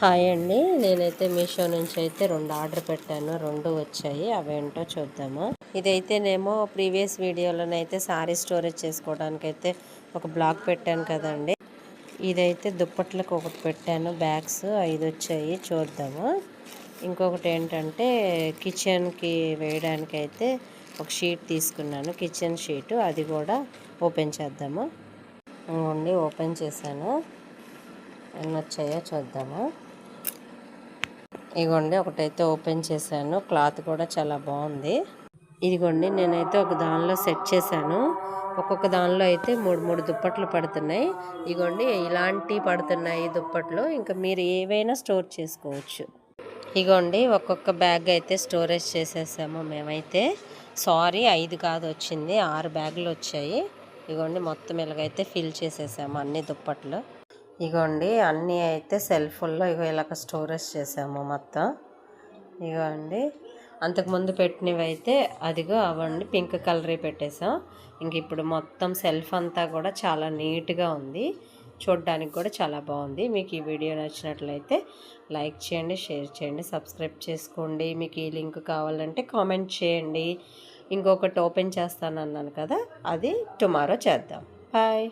Hi అండి. నేనైతే మీషో నుంచి అయితే రెండు ఆర్డర్ పెట్టాను. రెండు వచ్చాయి. అవేంటో చూద్దాము. ఇదైతేనేమో ప్రీవియస్ వీడియోలోనైతే సారీ స్టోరేజ్ చేసుకోవడానికి అయితే ఒక బ్లాక్ పెట్టాను కదండి. ఇదైతే దుప్పట్లకు ఒకటి పెట్టాను. బ్యాగ్స్ ఐదు వచ్చాయి. చూద్దాము. ఇంకొకటి ఏంటంటే కిచెన్కి వేయడానికైతే ఒక షీట్ తీసుకున్నాను. Kitchen sheet. అది కూడా ఓపెన్ చేద్దాము. ఓన్లీ ఓపెన్ చేశాను. ఎన్ని వచ్చాయో చూద్దాము. ఇదిగోండి ఒకటైతే ఓపెన్ చేశాను. క్లాత్ కూడా చాలా బాగుంది. ఇదిగోండి నేనైతే ఒక దానిలో సెట్ చేశాను. ఒక్కొక్క దానిలో అయితే మూడు మూడు దుప్పట్లు పడుతున్నాయి. ఇదిగోండి ఇలాంటి పడుతున్నాయి దుప్పట్లు. ఇంకా మీరు ఏవైనా స్టోర్ చేసుకోవచ్చు. ఇగోండి ఒక్కొక్క బ్యాగ్ అయితే స్టోరేజ్ చేసేసాము మేమైతే. సారీ ఐదు కాదు వచ్చింది. ఆరు బ్యాగులు వచ్చాయి. ఇగోండి మొత్తం ఇలాగైతే ఫిల్ చేసేసాము అన్ని దుప్పట్లు. ఇగోండి అన్నీ అయితే సెల్ఫుల్లో ఇగో ఇలాగ స్టోరేజ్ చేసాము మొత్తం. ఇగోండి అంతకుముందు పెట్టినవి అయితే అదిగో అవండి పింక్ కలర్ పెట్టేసాం. ఇంక ఇప్పుడు మొత్తం సెల్ఫ్ అంతా కూడా చాలా నీట్గా ఉంది. చూడడానికి కూడా చాలా బాగుంది. మీకు ఈ వీడియో నచ్చినట్లయితే లైక్ చేయండి షేర్ చేయండి సబ్స్క్రైబ్ చేసుకోండి. మీకు ఈ లింక్ కావాలంటే కామెంట్ చేయండి. ఇంకొకటి ఓపెన్ చేస్తాను అన్నాను కదా అది టుమారో చేద్దాం. బాయ్.